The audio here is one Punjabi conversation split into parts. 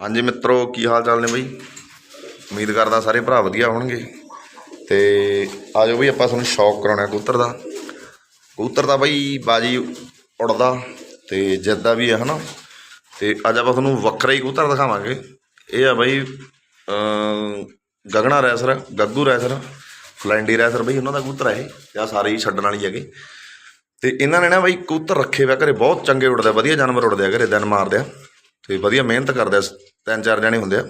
ਹਾਂਜੀ ਮਿੱਤਰੋ ਕੀ ਹਾਲ ਚਾਲ ਨੇ ਬਈ? ਉਮੀਦ ਕਰਦਾ ਸਾਰੇ ਭਰਾ ਵਧੀਆ ਹੋਣਗੇ। ਤੇ ਆਜੋ ਬਈ ਆਪਾਂ ਤੁਹਾਨੂੰ ਸ਼ੌਕ ਕਰਾਉਣਾ ਕਬੂਤਰ ਦਾ। ਕਬੂਤਰ ਦਾ ਬਈ ਬਾਜੀ ਉੜਦਾ ਤੇ ਜਿੱਦਾਂ ਵੀ ਹੈ ਹਨਾ? ਤੇ ਅੱਜ ਆਪਾਂ ਤੁਹਾਨੂੰ ਵੱਖਰਾ ਹੀ ਕਬੂਤਰ ਦਿਖਾਵਾਂਗੇ। ਇਹ ਆ ਬਈ ਅਮ, ਗਗਨਾ ਰੈਸਰ ਗੱਗੂ ਰੈਸਰ ਫਲੈਂਡੀ ਰੈਸਰ ਬਈ ਉਹਨਾਂ ਦਾ ਕਬੂਤਰ ਹੈ ਇਹ ਤੇ ਆਹ ਸਾਰੇ ਹੀ ਛੱਡਣ ਵਾਲੀ ਹੈਗੇ। ਤੇ ਇਹਨਾਂ ਨੇ ਨਾ ਬਈ ਕਬੂਤਰ ਰੱਖੇ ਹੋਇਆ ਘਰੇ ਬਹੁਤ ਚੰਗੇ ਉੜਦੇ ਵਧੀਆ ਜਾਨਵਰ ਉੜਦੇ ਆ ਘਰੇ ਦਿਨ ਮਾਰਦੇ ਆ। ਤੇ ਵਧੀਆ ਮਿਹਨਤ ਕਰਦੇ ਤਿੰਨ ਚਾਰ ਜਣੇ ਹੁੰਦੇ ਆ।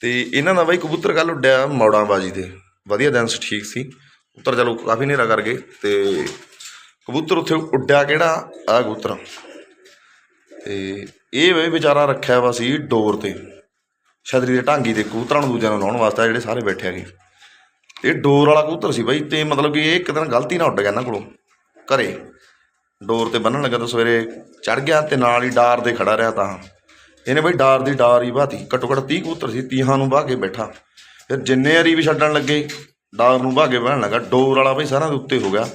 ਤੇ ਇਹਨਾਂ ਦਾ ਬਈ ਕਬੂਤਰ ਕੱਲ ਉੱਡਿਆ ਮੌੜਾਂ ਬਾਜੀ ਤੇ। ਵਧੀਆ ਦਿਨ ਠੀਕ ਸੀ। ਉੱਤਰ ਚਲੋ ਕਾਫੀ ਹਨੇਰਾ ਕਰ ਗਏ ਤੇ ਕਬੂਤਰ ਉੱਥੇ ਉੱਡਿਆ ਕਿਹੜਾ? ਆ ਕਬੂਤਰ। ਤੇ ਇਹ ਬਈ ਵਿਚਾਰਾ ਰੱਖਿਆ ਵਾ ਸੀ ਡੋਰ ਤੇ। ਛਤਰੀ ਦੇ ਢਾਂਗੀ ਤੇ ਕਬੂਤਰਾਂ ਨੂੰ ਦੂਜਿਆਂ ਨੂੰ ਲਾਉਣ ਵਾਸਤੇ ਜਿਹੜੇ ਸਾਰੇ ਬੈਠੇ ਹੈਗੇ। ਇਹ ਡੋਰ ਵਾਲਾ ਕਬੂਤਰ ਸੀ ਬਾਈ ਤੇ ਮਤਲਬ ਕਿ ਇਹ ਇੱਕ ਦਿਨ ਗਲਤੀ ਨਾਲ ਉੱਡ ਗਿਆ ਇਹਨਾਂ ਕੋਲੋਂ ਘਰੇ। ਡੋਰ ਤੇ ਬੰਨਣ ਲੱਗਾ ਤਾਂ ਸਵੇਰੇ ਚੜ ਗਿਆ ਤੇ ਨਾਲ ਹੀ ਡਾਰ ਦੇ ਖੜਾ ਰਿਹਾ ਤਾਂ। ਇਹਨੇ ਬਈ ਡਾਰ ਦੀ ਡਾਰ ਹੀ ਬਾਤੀ ਘੱਟੋ ਘੱਟ 30 ਕੂਤਰ ਸੀ, ਤੀਹਾਂ ਨੂੰ ਬਾਹ ਕੇ ਬੈਠਾ। ਫਿਰ ਜਿੰਨੇ ਵਾਰੀ ਵੀ ਛੱਡਣ ਲੱਗੇ, ਡਾਰ ਨੂੰ ਬਾਹ ਕੇ ਬਹਿਣ ਲੱਗਾ। ਡੋਰ ਵਾਲਾ ਬਈ ਸਾਰਿਆਂ ਦੇ ਉੱਤੇ ਹੋ ਗਿਆ।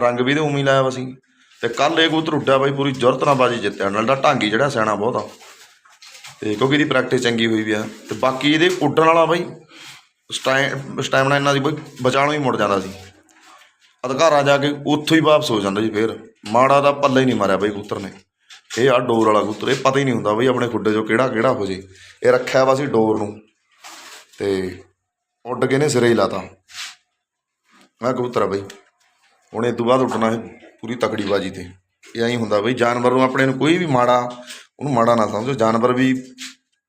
ਰੰਗ ਵੀ ਤੇ ਉਮੀ ਲਾਇਆ ਵਾ ਸੀ। ਤੇ ਕੱਲ ਇਹ ਕੂਤਰ ਉੱਡਿਆ ਬਈ ਪੂਰੀ ਜ਼ੁਰਤ ਨਾਲ ਬਾਜੀ ਜਿੱਤਿਆ। ਨਾਲ ਦਾ ਢਾਂਗੀ ਜਿਹੜਾ ਸਿਆਣਾ ਬਹੁਤ ਆ। ਤੇ ਕਿਉਂਕਿ ਇਹਦੀ ਪ੍ਰੈਕਟਿਸ ਚੰਗੀ ਹੋਈ ਵੀ ਆ। ਤੇ ਬਾਕੀ ਇਹਦੇ ਉੱਡਣ ਵਾਲਾ ਬਈ ਸਟਾਈਮ ਸਟੈਮਨਾ ਇਹਨਾਂ ਦੀ ਬਈ ਬਚਾਉਣੋਂ ਹੀ ਮੁੜ ਜਾਂਦਾ ਸੀ। ਅਧਿਕਾਰਾਂ ਜਾ ਕੇ ਉੱਥੋਂ ਹੀ ਵਾਪਸ ਹੋ ਜਾਂਦਾ ਜੀ ਫੇਰ। ਮਾੜਾ ਦਾ ਪੱਲੇ ਹੀ ਨਹੀਂ ਮਾਰਿਆ ਬਈ ਕੂਤਰ ਨੇ। ਇਹ ਆ ਡੋਰ ਵਾਲਾ ਕਬੂਤਰ, ਇਹ ਪਤਾ ਹੀ ਨਹੀਂ ਹੁੰਦਾ ਬਈ ਆਪਣੇ ਖੁੱਡੇ 'ਚੋਂ ਕਿਹੜਾ ਕਿਹੜਾ ਹੋ ਜੇ। ਇਹ ਰੱਖਿਆ ਵਾ ਸੀ ਡੋਰ ਨੂੰ। ਤੇ ਉੱਡ ਕੇ ਨੇ ਸਿਰੇ ਹੀ ਲਾਤਾ। ਮੈਂ ਕਬੂਤਰ ਆ ਬਈ। ਹੁਣ ਇਹ ਤੋਂ ਬਾਅਦ ਉੱਡਣਾ ਹੈ ਪੂਰੀ ਤਕੜੀ ਬਾਜੀ ਤੇ। ਇਹ ਐਂ ਹੁੰਦਾ ਬਈ, ਜਾਨਵਰ ਨੂੰ ਆਪਣੇ ਨੂੰ ਕੋਈ ਵੀ ਮਾੜਾ, ਉਹਨੂੰ ਮਾੜਾ ਨਾ ਸਮਝੋ। ਜਾਨਵਰ ਵੀ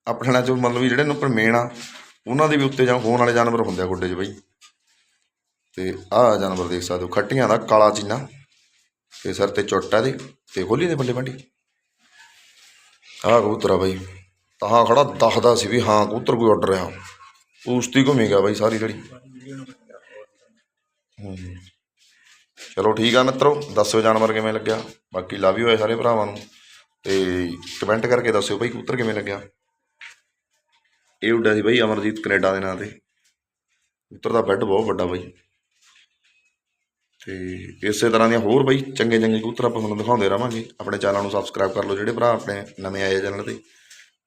ਆਪਣੇ ਨਾਲ ਚੋਂ ਮਤਲਬ ਵੀ ਜਿਹੜੇ ਨੂੰ ਪ੍ਰਮੇਣ ਆ, ਉਹਨਾਂ ਦੇ ਵੀ ਉੱਤੇ ਜਾਂ ਹੋਣ ਵਾਲੇ ਜਾਨਵਰ ਹੁੰਦੇ ਆ ਖੁੱਡੇ 'ਚ ਬਈ। ਤੇ ਆਹ ਜਾਨਵਰ ਦੇਖ ਸਕਦੇ ਹੋ, ਖੱਟੀਆਂ ਦਾ ਕਾਲਾ ਚੀਨਾ। ਤੇ ਸਿਰ ਤੇ ਚੁੱਟ ਆ ਦੇ ਤੇ ਖੋਲੀ ਦੇ ਬੱਲੇ ਬੰਡੀ ਆਹ ਕਬੂਤਰ ਆ ਬਾਈ। ਤਾਂ ਖੜਾ ਦੱਸਦਾ ਸੀ ਵੀ ਹਾਂ, ਕਬੂਤਰ ਕੋਈ ਉੱਡ ਰਿਹਾ ਪੂਸਤੀ ਘੁੰਮੀ ਗਿਆ ਬਾਈ ਸਾਰੀ ਜਿਹੜੀ। ਚਲੋ ਠੀਕ ਆ ਮਿੱਤਰੋ, ਦੱਸਿਓ ਜਾਨਵਰ ਕਿਵੇਂ ਲੱਗਿਆ। ਬਾਕੀ ਲਵ ਯੂ ਹੋਏ ਸਾਰੇ ਭਰਾਵਾਂ ਨੂੰ। ਤੇ ਕਮੈਂਟ ਕਰਕੇ ਦੱਸਿਓ ਬਾਈ ਕਬੂਤਰ ਕਿਵੇਂ ਲੱਗਿਆ। ਇਹ ਉੱਡਿਆ ਸੀ ਬਾਈ ਅਮਰਜੀਤ ਕੈਨੇਡਾ ਦੇ ਨਾਂ ਤੇ। ਕਬੂਤਰ ਦਾ ਬੈੱਡ ਬਹੁਤ ਵੱਡਾ ਬਾਈ। ਤੇ ਇਸੇ ਤਰ੍ਹਾਂ ਦੀਆਂ ਹੋਰ ਬਈ ਚੰਗੇ ਚੰਗੇ ਕਬੂਤਰ ਆਪਾਂ ਤੁਹਾਨੂੰ ਦਿਖਾਉਂਦੇ ਰਵਾਂਗੇ ਆਪਣੇ ਚੈਨਲ ਨੂੰ ਸਬਸਕ੍ਰਾਈਬ ਕਰ ਲਓ ਜਿਹੜੇ ਭਰਾ ਆਪਣੇ ਨਵੇਂ ਆਏ ਚੈਨਲ ਤੇ।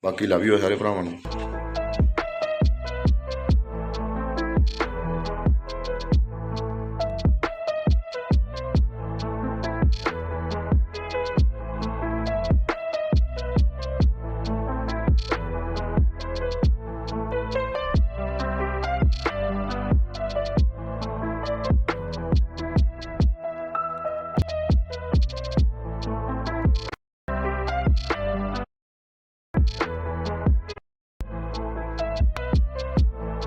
ਬਾਕੀ ਲਵ ਯੂ ਸਾਰੇ ਭਰਾਵਾਂ ਨੂੰ।